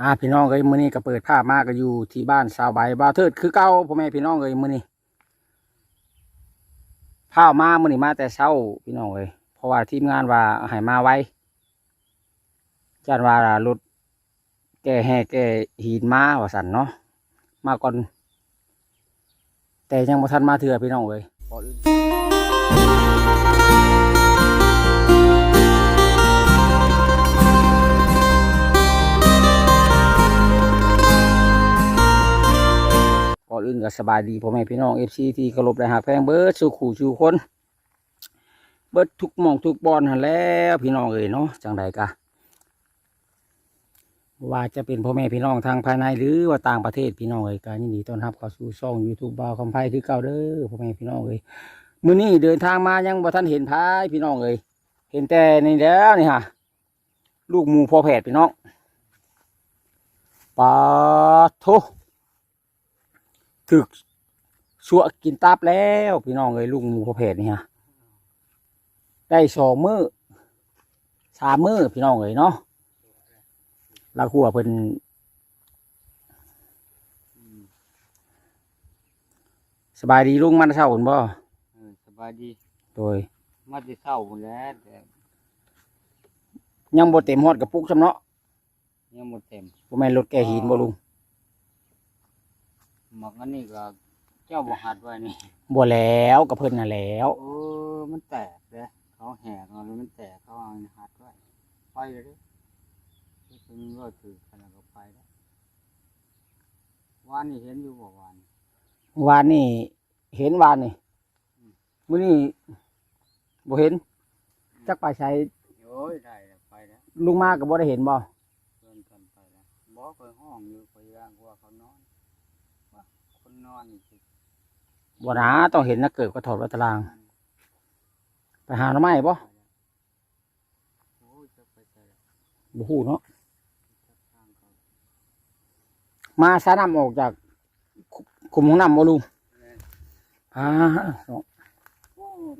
อ่าพี่น้องเอ้ยมื้อนี้ก็เปิดภาพมาก็อยู่ที่บ้านสาวใบบาเทิดคือเก่าพ่อแม่พี่น้องเอ้ยมื้อนี้พามามื้อนี้มาแต่เช้าพี่น้องเอ้ยเพราะว่าทีมงานว่าให้มาไว้จันว่ารถแก่แห่แก่หินมาว่าสันเนาะมาก่อน แต่ยังบ่ทันมาเถื่อพี่น้องเอ้ย อนอื่นก็สบายดีพ่อแม่พี่น้องเอฟซีที่เคารพและหักแพงเบิร์ดสู่ขู่สู่คน เบิร์ดทุกหมองทุกบอลหันแล้วพี่น้องเอ๋ยเนาะจังใดกะว่าจะเป็นพ่อแม่พี่น้องทางภายในหรือว่าต่างประเทศพี่น้องเอ๋ยการยินดีต้อนรับเข้าสู่ช่องยูทูบบาวคำไพ่คือเก่าเด้อพ่อแม่พี่น้องเอ๋ยมื้อนี้เดินทางมายังบ่ทันเห็นพายพี่น้องเอ๋ยเห็นแต่นี่แล้วนี่ฮะลูกหมูพอแผดพี่น้องปาโท ถึกสัวกินตับแล้วพี่น้องเอ้ยลุงหมูพระเพจนี่ฮะได้สองมือสามมือพี่น้องเอ้ยเนาะลาขัวเป็นสบายดีลุงมันเช้าหุ่นบ่เออสบายดีโดยมาที่เศร้าหมดแล้วแต่ยังบ่เต็มฮอดกับปุกซำเนาะยังหมดเต็มบ่แม่นรถแก่หินบ่ลุง หมักอันนี้ก็เจ้าบ่หัดไว้นี่บ่แล้วกับเพิ่นน่ะแล้ว เออมันแตกเลยเขาแหกเอาแล้วมันแตกเขาเอาหัดไว้ไปเลยดิที่คุณก็ถือขนาดก็ไปแล้ววานนี่เห็นอยู่บ่วานวานนี่ เห็นวานนี่มื้อนี้บ่เห็น จักไปใช้โอ้ยได้แล้วไปแล้วลุงมาก็บ่ได้เห็นบ่เดินกันไปแล้วบอกไปห้องอยู่ไปย่างว่าเขานอนว่า คนนอนนี่สิบ่นะต้องเห็นนะเกิดก็ถอดไวัตาราง ไปหาหน่อไม้บ่โอ้ยจะไปใส่บ่ฮู้เนาะทางเขามาสาน้ำออกจากคุคุมของน้ำบ่ลุงอ่าโอ้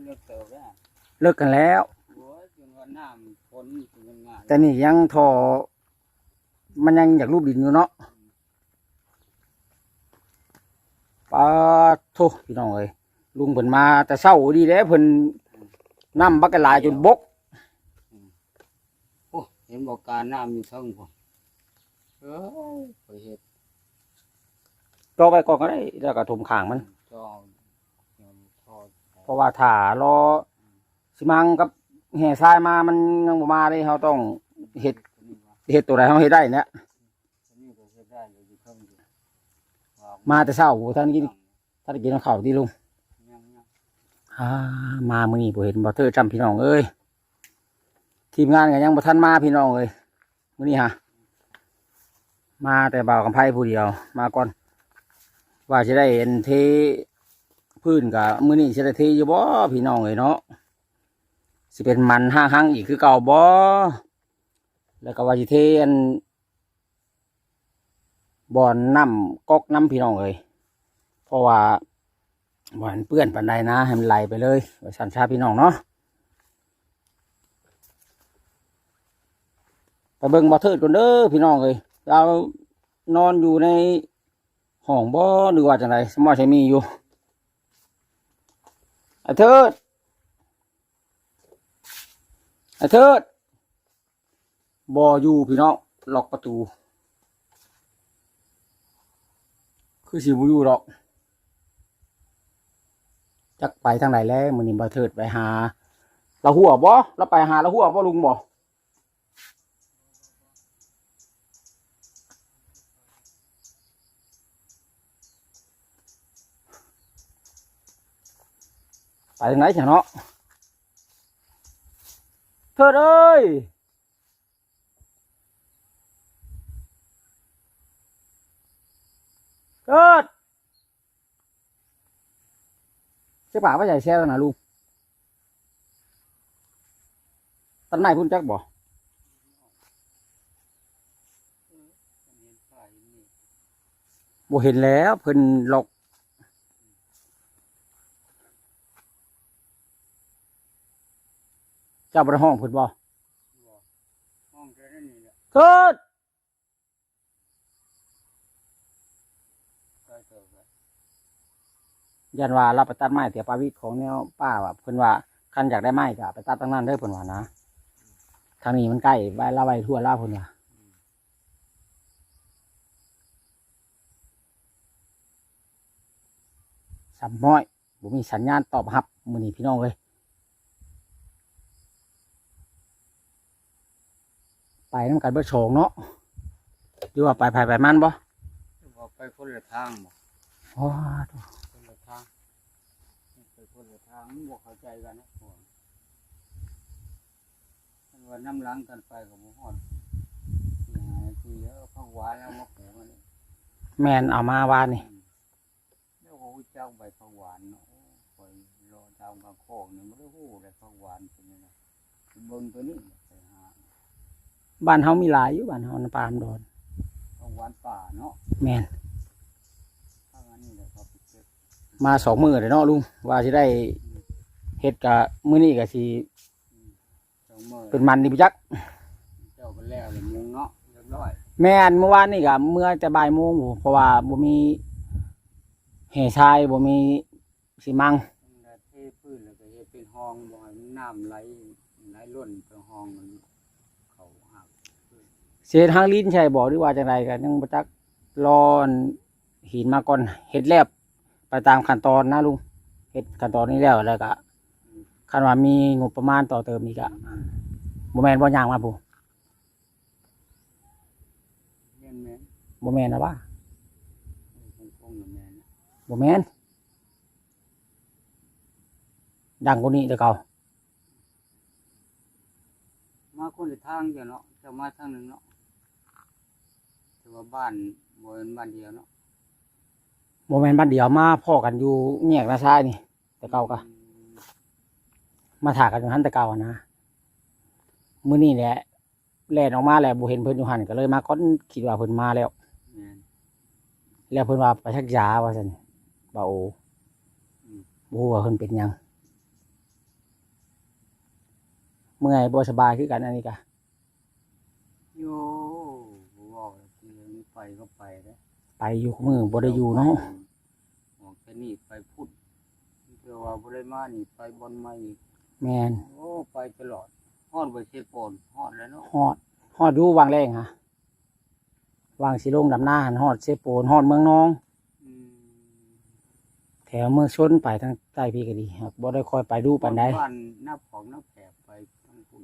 เลือกเติบแล้วเลิกกันแล้ว โอ้ยจนว่าน้ำฝนจนมันง่ายแต่นี่ยังทอมันยังอยากรูปดินอยู่เนาะ ปาโทพี่น้องเอ้ยลุงเพิ่นมาแต่เช้าดีแล้วเพิ่นน้ำบักกะหลายจนบกโอ้เห็นบอกการน้ำมีเท่งพอเอ้ยไปเห็ดต่อไปก่อนก็ได้แล้วก็ถมข้างมัน จอมยอมทอดเพราะว่าถ้ารอสิมังกับแห่ทรายมามันยังบ่มาเลยเราต้องเฮ็ดตัวนี้ว่าเฮ็ดตัวใดเราเฮ็ดได้เนี่ย ตัวนี้ก็เฮ็ดได้อยู่เท่งอยู่ว่ มาแต่เช้าโหท่านกินท่านกินข้าวที่ลุงยังยังอ่ามามื้อนี้บ่เห็นบ่เธอจำพี่น้องเอ้ยทีมงานก็ยังบ่ทันมาพี่น้องเอ้ยมื้อนี้ฮะมาแต่บ่าวกำไพผู้เดียว มาก่อน ว่าสิได้เห็นเทพื้นกับมื้อนี้สิได้เทอยู่บ่พี่น้องเอ้ยเนาะสิเป็นมันห้าครั้งอีกคือเก่าบ่แล้วก็ว่าสิเทอัน บ่อนน้ำก๊อกน้ำพี่น้องเอ้ยเพราะว่าบ่ให้มันเปื้อนปันใดนะให้มันไหลไปเลยไว้สันชาพี่น้องเนาะไปเบิ่งบ่อเทิดก่อนเด้อพี่น้องเอ้ยเรานอนอยู่ในห้องบ่อหรือว่าจังไดสมอใช้มีอยู่ไอ้เทิดไอ้เทิดบ่อยู่พี่น้องล็อกประตู คือสิบ่อยู่หรอก จักไปทางไหนแล้วมือนี้บ่เถิดไปหาเราหัวบ่เราไปหาเราหัวบ่ลุงบ่ไปทางไหนฉันเนาะเถิดเอ้ย เถิดเจ้าป่าว่าใหญ่แซ่แล้วนะลุงตันไม้พุ่นจักบ่เห็นไฟนี่บ่เห็นแล้วเพิ่นหลอกเจ้าบ่ได้ห้องเพิ่นบ่ห้องแค่นี้แหละเถิด ยันว่าเราไปตัดไม้เตียปาวิทย์ของแนวป้าว่าเพิ่นว่าคันอยากได้ไม้ก็ไปตัดตั้งนั้นเด้อเพิ่นว่านะทางนี้มันใกล้ไว้ละไว้ทั่วละเพิ่นว่าสับม้อยบ่มีสัญญาณตอบรับมื้อนี้พี่น้องเอ้ยไปน้ำกันเบิดโฉงเนาะหรือว่าไปไผไปมันบ่บอกไปคนละทางบอกอ๋อ คนละทางไป คนละทางบอกเข้าใจกันนะพวกมันว่าน้ำหล้างกันไปกับหมูหอดอย่างไรทีเออพักหวานแล้วมาหูมันนี่แมนเอามาวานนี่แล้วก็หูเจ้าใบพักหวานเนาะโอ้คอยรอตามกระโคกนี่ไม่ได้หูเลยพักหวานเป็นยังไงเบิ่งตัวนี้ไปหาบ้านเฮามีหลายอยู่บ้านเฮาในปามดอนพักหวานป่าเนาะแมนถ้างั้นนี่แหละเขาไปเก็บมาสองมือเลยเนาะลุงว่าสิได้ เฮ็ดกะมื้อนี้ก็สิเจ้าเมื่อเป็นมันนี่พี่จัก เจ้าไปแล้วเลยมุงเนาะเรียบร้อยแม่นเมื่อวานนี่ก็เมื่อจะบ่ายโมงอยู่เพราะว่าบ่มีแห่ทรายบ่มีสิมัง มันได้เทพื้นแล้วก็เฮ็ดเป็นห้องบ่ให้มันน้ำไหลไหลล้นไปห้องมันเขาหักเศษทางลิ้นใช่บ่หรือว่าจังไดก็ยังบ่จักรออันหินมาก่อนเฮ็ดแล้วไปตามขั้นตอนนะลุงเฮ็ดขั้นตอนนี้แล้วแล้วก็ คันว่ามีงบประมาณต่อเติมอีกอะบ่แม่นบ่ย่างมาผู้แม่นแม่นบ่แม่นนะว่าคงคงๆน่ะแม่นบ่แม่นดังกว่านี้แต่เก่ามาคนละทางจ้ะเนาะเจะมาทางหนึงเนาะแต่ว่าบ้านบ่เป็นบ้านเดียวเนาะบ่แม่นบ้านเดียวมาพ่อกันอยู่แยกนาชายนี่แต่เก่าก็อื มมาถากันอยู่หันแต่เก่าอะนะมื้อนี้แหละแล่นออกมาแล้วบ่เห็นเพิ่นอยู่หันก็เลยมาก่อนคิดว่าเพิ่นมาแล้ว แม่นแล้วเพิ่นว่าไปชักยาว่าซั่นบ่าโอบ่ฮู้ว่าเพิ่นเป็นหยัง เมื่อยบ่สบายคือกันอันนี้ก็โยบ่เว้าทีเดียวนี้ไปก็ไปเด้อไปอยู่มื้อบ่ได้อยู่เนาะออกแค่นี้ไปพุ่นเพื่อว่าบ่ได้มานี่ไปบอนมาอีก แม่นโอ้ไปตลอดฮอดไปเชโปนฮอดแล้วเนาะฮอดฮอดอยู่วางแรงฮะวางสิลงดำหน้าหันฮอดเซโปนฮอดเมืองนอง อืมแถวเมืองชนไปทางใต้พี่ก็ดีครับบ่ได้ค่อยไปดูปานใดบ้านหน้าของหน้าแผลไปทั้งคุณ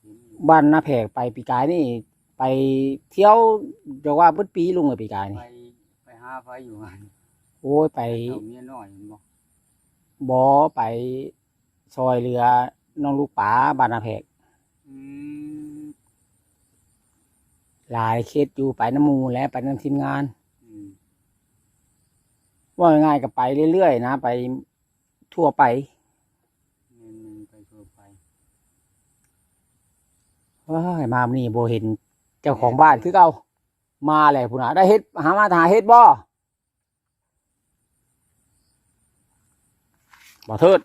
เห็นอยู่บ้านนาแพกไปปีกายนี่ ไปเที่ยวจะว่าเบิดปีลุงเลยปีกายนี่ไปไปหาไฟอยู่หันโอ้ยไป เอาเมียน้อยเห็นบ่บ่ไป ซอยเรือน้องลูกป๋าบ้านนาแพกอืมหลายเคสอยู่ไปน้ำหมูและไปน้ำทีมงาน อืมว่าง่ายๆก็ไปเรื่อยๆนะ ไปทั่วไป เงินหนึงไปทั่วไปว้ายมามื้อนี่โบเห็นเจ้าของบ้านคือเก่ามาแหละพุ่นน่ะได้เฮ็ดหามาหาเฮ็ดบ่บ่เทิด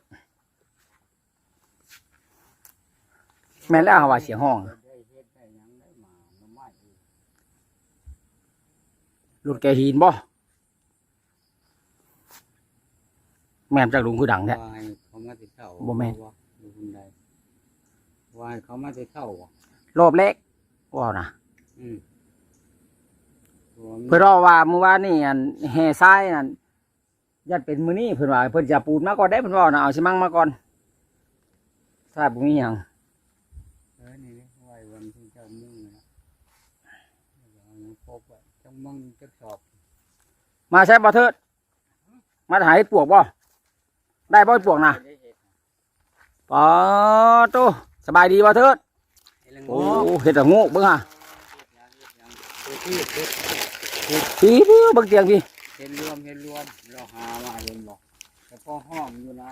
แม่นแล้วว่าเสียงห้องได้เฮ็ดได้หยังได้มาหน่อไม้อีกรถแกหินบ่ แม่นจากลุงคือดังแท้ว่าให้เขามาสิเข้าบ่แม่นว่าอยู่คนใดว่าให้เขามาสิเข้าบ่รอบแรกว้าวนะอืมตัวมีเพิ่นว่าว่าเมื่อวานนี่อันแห่ทรายนั่นยัดเป็นมื้อนี้เพิ่นว่าเพิ่นจะปูนมาก่อนได้เพิ่นว่านะเอาสิมั่งมาก่อนถ้าบ่มีหยัง เออนี่นี่ไว้วันที่เจ้ามุ่งนะแล้วก็เอาหยังพบไว้จังมั่งจะสอบมาใช้บ่เทิด มาถ่ายปวกบ่ได้บ่ปวกน่ะได้เฮ็ดปอโตสบายดีบ่เทิดเฮ็ดละโงโอ้กเฮ็ดแต่งูเบิ่งอะเฮ็ดหยังเฮ็ดหยังเฮ็ดพี่เบิ่งเบิ่งเตียงพี่เฮ็ดรวมเฮ็ดรวมเราหามาเห็นบ่แต่พอห้องอยู่นะ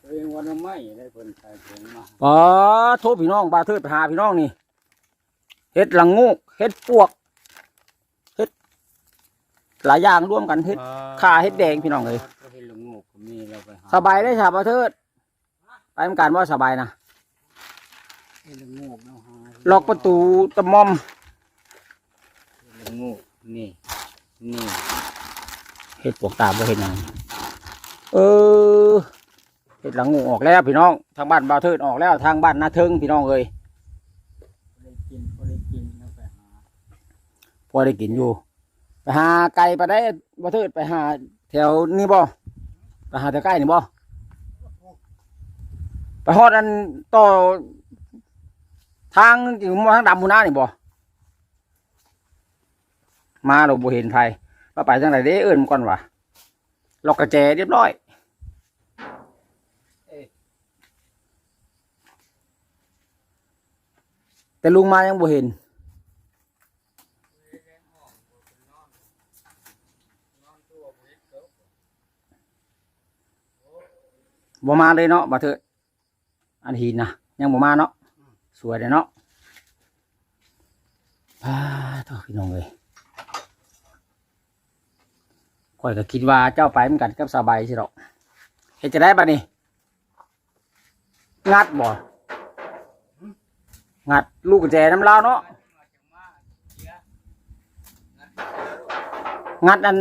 ตัวเองวันละไม่ได้เพิ่นใส่ถุงมาปอโทพี่น้องบ่าเทิดไปหาพี่น้องนี่เฮ็ดละงูเฮ็ดปวกเฮ็ด หลายอย่างร่วมกันเฮ็ดข่าเฮ็ดแดงพี่น้องเอ้ยเฮ็ดละโงกก็มีเราไปหาสบายได้ชาบ่เทิดไปทำการว่าสบายนะเฮ็ดละโงกเนาะหาล็อกประตูตะมอมเฮ็ดละโงกนี่นี่เฮ็ดปวกตาบ่เฮ็ดหยังเออเห็ดหลังงูออกแล้วพี่น้องทางบ้านบ่าวเทิดออกแล้วทางบ้านนาเทิงพี่น้องเอ้ยบ่ได้กินบ่ได้กินแล้วไปหาพอได้กินอยู่ ไปหาไก่ไปได้บ่เทิดไปหา แถวนี้บ่ไปหาแถวใกล้นี่บ่ไปฮอดอันต่อทางจริงมาทางดำมูนานี่บ่มาเราบ่เห็นไผว่าไปทางไหนเด้เอิ้นมันก่อนวะล็อกกระแจเรียบร้อยแต่ลุงมายังบ่เห็น บ่มาเลยเนาะบ่เถิดอันหินนะยังบ่มาเนาะสวยเลยเนาะพาต่อพี่น้องเลยข่อยก็คิดว่าเจ้าไปเหมือนกันกับสบายสิหรอกเฮ็ดจะได้บัดนี้งัดบ่งัดลูกกุญแจน้ำลาวเนาะงัดอัน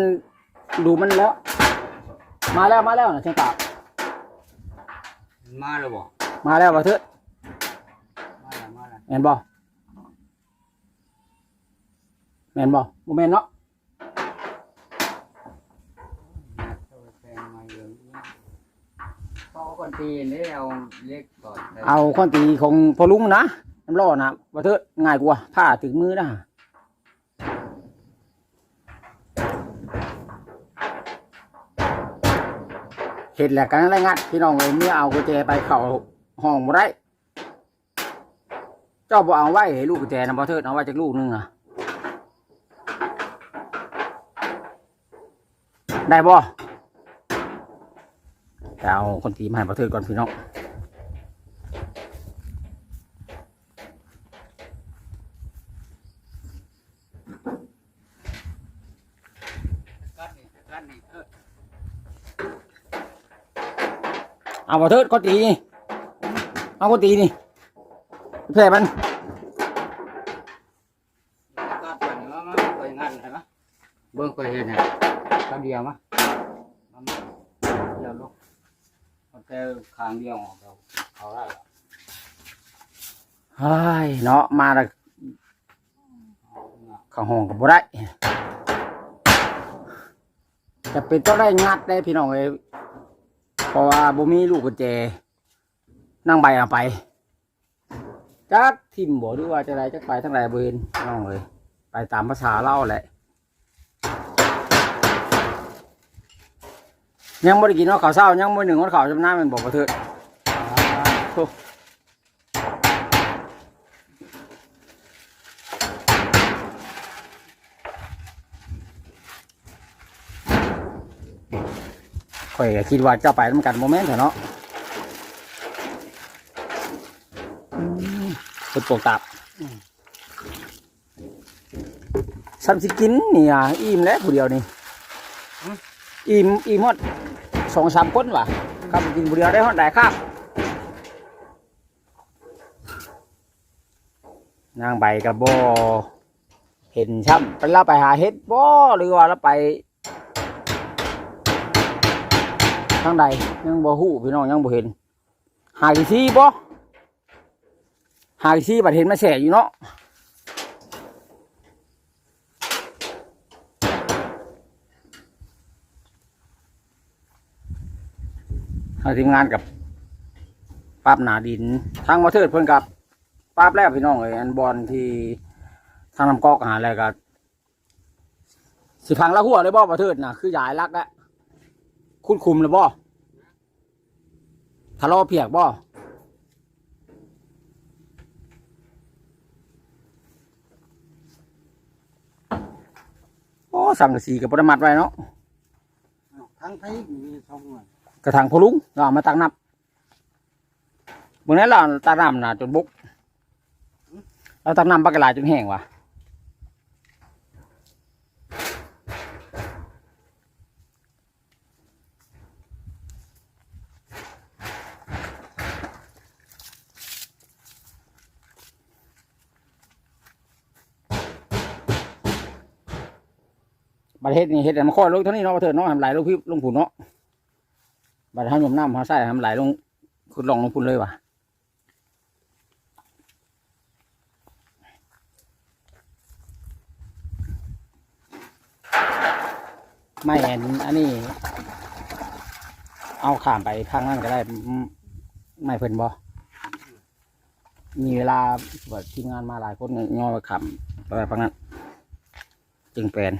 ดูมันแล้ว มาแล้วมาแล้วนะเชียงปาก มาแล้วบ่มาแล้วบ่เถิดมาแล้วมาแล้วแม่นบ่แม่นบ่บ่แม่นเนาะตัวแปลงมาเยอะเขาคนตีนี่เอาเล็กก่อนเอาคอนตีของพ่อลุงนะน้ำร้อนนะบ่เถิดง่ายกว่าผ้าถึงมือนะ เห็ดแหลกกันอะไรงัด พี่น้องเลยเมื่อเอากุญแจไปเข่าห้องไรเจ้าบ่เอาไว้ให้ลูกกุญแจนะบ่เทิดเอาไว้จากลูกนึงอะได้บ่จะเอาคนตีมาให้บ่เทิดก่อนพี่น้อง กัดนี่กัดนี่เออ เอาบ่เถิดคนตีนี่เอาคนตีนี่แพ้มันกัดกันว่ามันไปงัดใช่ไหมเบิ่งไปเห็นน่ะคำเดียวมะมามาเดี๋ยวลูกเอาแต่ข้างเดียวออกเราเอาได้แล้วเฮ้ยเนาะมาแล้วเอาเนาะเข้าห้องกับบ่ได้จะเป็นต้องได้งัดได้พี่น้องเอ้ยเพ ราะว่าบ่มีลูกกุญแจนั่งใบเอาไปจักทิมบ่หรือว่าจะไรจักไปทั้งไรบ่เห็นน้องเอ้ยไปตามภาษาเล่าแหละยังบ่ได้กินเนาข้าวเช้ายังบ่หนึ่งวันข้าวจำหน้ามันบอกบ่เถิด โอ้ ข่อยก็คิดว่าจะไปนำกันโมเมนต์เถอะเนาะอืมเป็นปวกตับซ้ำสิกินนี่อะอิ่มแล้วผู้เดียวนี่อิ่มอิ่มหมดสองสามคนว่ะครับกินผู้เดียวได้หอดได้ครับนางใบกับโบเห็นช่ำเป็นเราไปหาเห็ดบ่หรือว่าเราไป ทางใดยังบ่ฮู้พี่น้องยังบ่เห็น หากี่ซี่บ่หากี่ซี่บัดเห็นมาแสอยู่เนาะทางทีมงานกับปาบหนาดิน ทางมาเทิดเพิ่นกับปาบแล้วพี่น้องเอ้ยอันบอลที่ทางลำกอกหาอะไรก็สิพังละหัวเลยบ่ประเทิดน่ะคือยายรักแล้ว คุณคุมเลยบ่ทะเลาะเพียกบ่โอ้สั่งสีกับประมัดไว้เนาะทั้งไทยมีสองหน่วยกระถางพลุงเรามาตักน้ำเมื่อนั้นเราตักน้ำนะจนบุกเราตักน้ำปลากระลายจนแห้งว่ะ ประเทศนี้เฮ็ดให้มันค่อยลงเท่านี้เนาะประเทศเนาะทำลายลงพี่ลงผุนเนาะบัดเฮาหยมน้ำเฮาใส่ทำไหลลงขุดลงลงพุ่นเลยว่ะไม่เห็นอันนี้ เอาข้ามไปข้างนั้นก็ได้ ไม่เพิ่นบ่มีเวลาแบบทีมงานมาหลายคนย่อไปขำไปไปพังนั้น จึงเป็น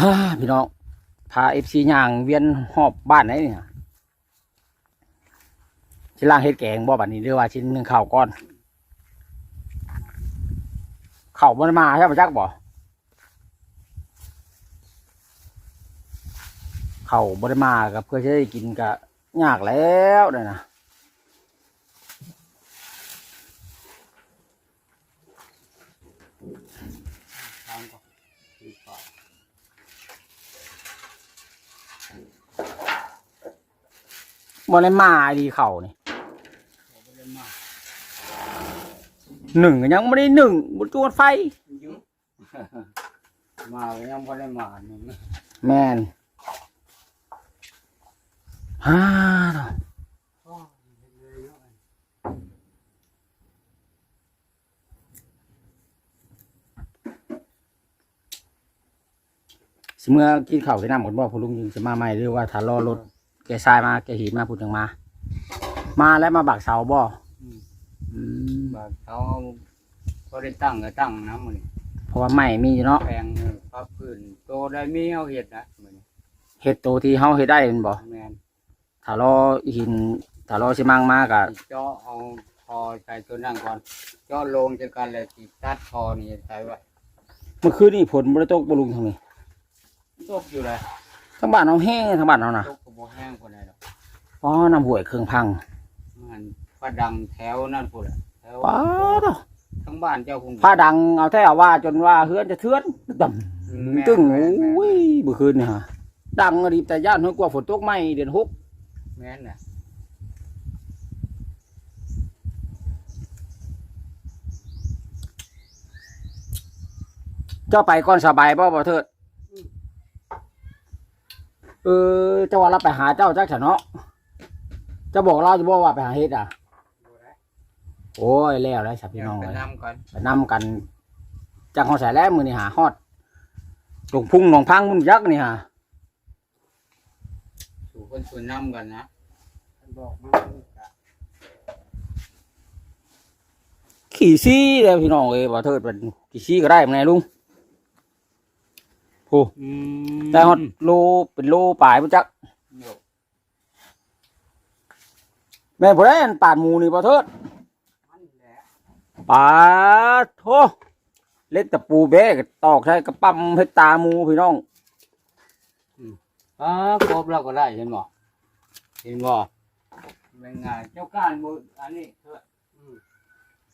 ฮ่า พี่น้องพาเอฟซีย่างเวียนหอบบ้านไหนเนี่ยชิ้นล่างเฮ็ดแกงบ่บัดนี้เรียกว่าชิ้นหนึ่งข้าวก้อนข้าวมันมาใช่ปะจักบ่ข้าบริมากับเพื่อจะได้กินก็ยากแล้วเนี่ยนะ บริมาดีเข่าวนี่หนึ่งก็ยังไม่ได้หนึ่งบนจวนไฟ มาก็ยังพอได้มาหนึ่งแมนฮ่าดอกสิเมื่อกินข้าวกินน้ำคนบ่พอลุงยิงจะมาใหม่หรือว่าถ้ารอรถ แกทรายมาแกหีมาพูดจังมา มาแล้วมาบักเสาบ่อืมบางเขาพอได้ตั้งก็ตั้งนะมันเพราะว่าไม่มีเนาะแปลงเออพับพื้นโตได้มีเอาเห็ดนะมันเฮ็ดตัวที่เฮาเฮ็ดได้แม่นบ่แมนถ้ารอหินถ้ารอสิมังมาก็เจาะเอาพอใส่ตัวนั่งก่อนเจาะลงจากกันเลยติดตัดพอนี่ใส่ไว้เมื่อคืนนี่ฝนบ่ได้ตกบ่ลุงทางนี้ตกอยู่เลยทั้งบ้านเราแห้งทั้งบ้านเรานะตกกระโบแห้งคนไหนหรอกอ๋อน้ำห้วยเครื่องพังมันประดังแถวนั่นพูดอะแถวป้าดอกทั้งบ้านเจ้าคงผ้าดังเอาแท้ว่าจนว่าเฮือนจะเทือนตึ้มแม่นตึ้งแม่นแม่นโอ้ยเมื่อคืนนี่ฮะดังอะดีแต่ย่านเฮือกว่าฝนตกไหมเดือนหกแม่นน่ะเจ้าไปก่อนสบายบ่บ่เถิด เออเจ้าว่าเราไปหาเจ้าจักฉันเนาะเจะบอกเราจะบอกว่าไปหาเฮ็ดอะ โอ้ยแล้วแล้วสับพี่น้องไปเลยนำก่อนไปนำกันจังเขาใส่แล้วมือนี่หาฮอดหลงพุ่งหลงพังมันยักษ์นี่ฮะสู่คนสู่นำกันนะบอกมาขี่ซี่แล้วพี่น้องเอ้ยบ่เทิดเป็นขี่ซี่ก็ได้มั้งไงลุง โอ้อืมแต่ฮอดโลเป็นโลปลายมันจักโยกแม่นบ่ได้อันปาดหมูนี่บ่เทิดมันแหละปาดโธเล็ดตะปูเบ้ก็ตอกใช้กระปั๊มเฮ็ดตาหมูพี่น้องอ่าครบเราก็ได้เห็นบ่เห็นบ่เป็นไงเจ้าการบ่อันนี้เถอะอืม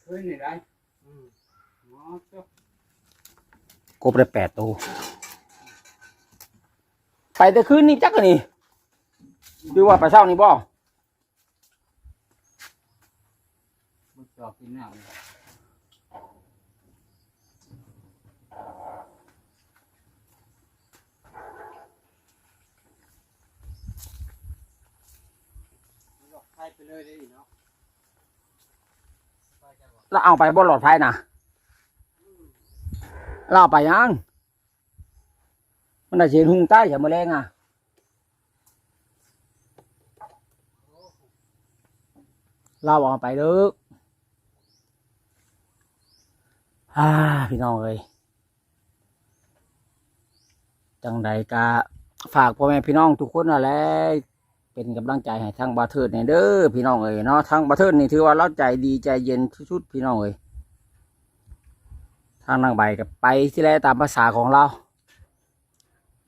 ขึ้นนี่ได้อืมอ๋อเจ้ากบได้แปดตัว ไปแต่คืนนี้จักอันนี่ดูว่าไปเช้านี่บ่บ่ชอบกินน้ำเลยใส่ไปเลยได้อีกเนาะไปจังหวะแล้วเอาไปบ่หลอดไฟนะเราเอาไปยัง มันได้เสียหุงใต้อย่ามาแรงอะเราเอาไปเด้อฮ่าพี่น้องเอ้ยจังใดกะฝากพ่อแม่พี่น้องทุกคนนั่นแหละเป็นกำลังใจให้ทางบาเทิดเนี่ยเด้อพี่น้องเอ้ยเนาะทางบาเทิดนี่ถือว่าเราใจดีใจเย็นชุดๆพี่น้องเอ้ยทางนางใบกับไปที่แรกตามภาษาของเรา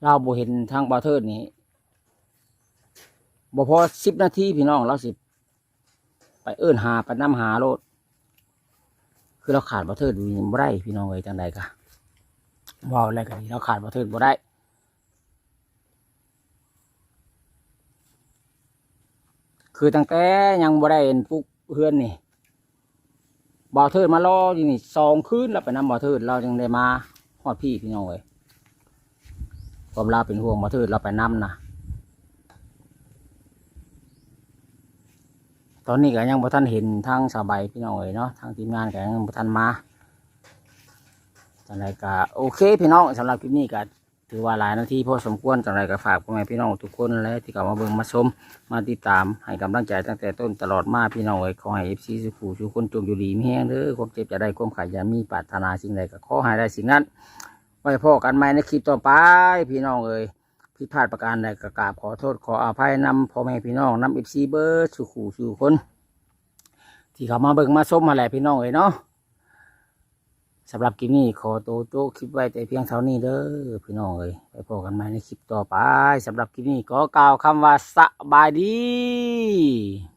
เราบ่เห็นทางบาเทิดนี่บ่พอสิบนาทีพี่น้องเราสิ ไปเอื้นหาไปน้ำหาโลด คือเราขาดบ่เทิดอยู่นี่บ่ได้พี่น้องเอ้ยจังใดกะว่าอะไรกันเราขาดบ่เทิดบ่ได้คือตั้งแต่ยังบ่ได้เห็นปลุกเพื่อนนี่บ่าวเทิดมารออยู่นี่สองคืนแล้วไปนำบ่าวเทิดเราจึงได้มาฮอดพี่พี่น้องเอ้ย ความลาเป็นห่วงบ่าวเทิดเราไปนำนะตอนนี้ก็ยังบ่ทันเห็นทางสาวใบพี่น้องเอ้ยเนาะทางทีมงานก็ยังบ่ทันมาจังไดก็โอเคพี่น้องสำหรับคลิปนี้ก็ถือว่าหลายนาทีพอสมควรจังไดก็ฝากพ่อแม่พี่น้องทุกคนและที่เข้ามาเบิ่งมาชมมาติดตามให้กำลังใจตั้งแต่ต้นตลอดมาพี่น้องเอ้ยขอให้เอฟซีสุขูทุกคนจงอยู่ดีมีแห้งเด้อความเจ็บจะได้ความขายอย่ามีปรารถนาสิ่งใดก็ขอให้ได้สิ่งนั้น ไว้พอกันใหม่ในคลิปต่อไป พี่น้องเอ้ยผิดพลาดประการใดก็กราบขอโทษขออภัยนำพ่อแม่พี่น้องนำเอฟซีเบอร์สุขูสู่คน ที่เขามาเบิ่งมาชมมาแหละพี่น้องเอ้ยเนาะสำหรับคลิปนี้ขอโตวโจคลิปไว้แต่เพียงเท่านี้เด้อพี่น้องเอ้ยไว้พอกันใหม่ในคลิปต่อไปสำหรับคลิปนี้ขอกล่าวคำว่าสบายดี